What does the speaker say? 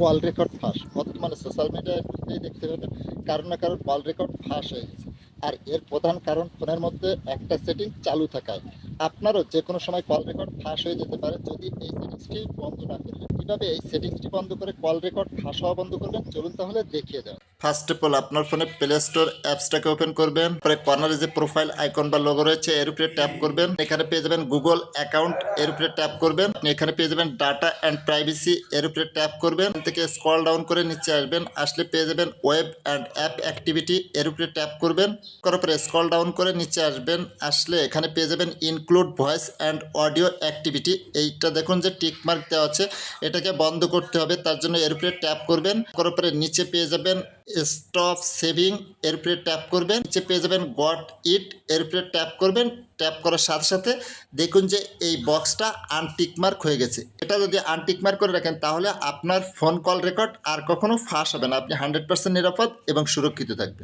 Call record ফাঁস। বর্তমানে social মিডিয়ায় দেখতে পাবেন, কারণ না কারণ কল রেকর্ড ফাঁস হয়ে গেছে। আর এর প্রধান কারণ ফোনের মধ্যে একটা সেটিং চালু থাকায়। আপনারও যে কোনো সময় কল রেকর্ড ফাঁস হয়ে যেতে পারে, যদি এই সেটিংসটি বন্ধ না করেন। কীভাবে এই সেটিংসটি বন্ধ করে কল রেকর্ড ফাঁস হওয়া বন্ধ করবেন? চলুন তাহলে দেখিয়ে দেওয়া ফার্স্ট অফ অল আপনার ফোনে প্লে স্টোর অ্যাপসটাকে ওপেন করবেন। পরে কর্নারে যে প্রোফাইল আইকন বা লোগো রয়েছে, এর উপরে ট্যাপ করবেন। এখানে পেয়ে যাবেন গুগল অ্যাকাউন্ট এর উপরে ট্যাপ করবেন। আপনি এখানে পেয়ে যাবেন ডাটা অ্যান্ড প্রাইভেসি এর উপরে ট্যাপ করবেন। থেকে স্ক্রল ডাউন করে নিচে আসবেন। আসলে পেয়ে যাবেন ওয়েব অ্যান্ড অ্যাপ অ্যাক্টিভিটি এর উপরে ট্যাপ করবেন। করার পরে স্ক্রল ডাউন করে নিচে আসবেন। আসলে এখানে পেয়ে যাবেন include voice and audio activity এইটা দেখুন যে টিক মার্ক দেওয়া আছে। এটাকে বন্ধ করতে হবে। তার জন্য এর উপরে ট্যাপ করবেন। করার পরে নিচে পেয়ে যাবেন স্টপ সেভিং এর উপরে ট্যাপ করবেন, নিচে পেয়ে যাবেন গট ইট এর উপরে ট্যাপ করবেন ট্যাপ করার সাথে সাথে দেখুন যে এই বক্সটা আনটিকমার্ক হয়ে গেছে। এটা যদি আনটিকমার্ক করে রাখেন, তাহলে আপনার ফোন কল রেকর্ড আর কখনো ফাঁস হবে না। আপনি হান্ড্রেড পার্সেন্ট নিরাপদ এবং সুরক্ষিত থাকবেন।